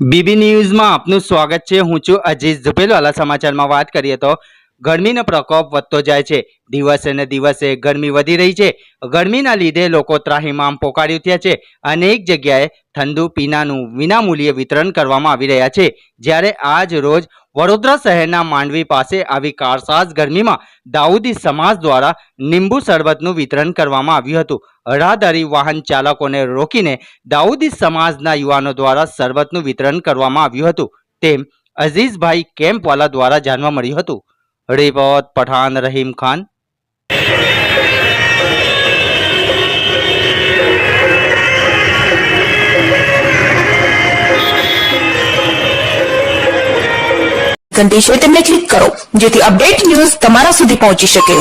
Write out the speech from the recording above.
BB ન્યૂઝમાં આપનું સ્વાગત છે. હું છું અજીત ઝુબેલવાલા સમાચારમાં વાત કરીએ તો ગરમીનો પ્રકોપ વધતો જાય છે. દિવસે ને દિવસે ગરમી વધી રહી છે. ગરમીના લીધે લોકો ત્રાહિમામ પોકારી ઉઠ્યા છે. અનેક જગ્યાએ ઠંડુ પીણાનું વિનામૂલ્યે વિતરણ કરવામાં આવી રહ્યા છે. જ્યારે આજ રોજ વડોદરા શહેરના માંડવી પાસે આવી કારસાસ ગરમીમાં દાઉદી સમાજ દ્વારા લીંબુ શરબતનું વિતરણ કરવામાં આવ્યું હતું. રાહદારી વાહન ચાલકોને રોકીને દાઉદી સમાજના યુવાનો દ્વારા શરબતનું વિતરણ કરવામાં આવ્યું હતું. તેમ અઝીઝભાઈ કેમ્પવાલા દ્વારા જાણવા મળ્યું હતું. રિપોર્ટ પઠાણ રહીમ ખાન ઘંટી છે તેમને ક્લિક કરો જેથી અપડેટ ન્યૂઝ તમારા સુધી પહોંચી શકે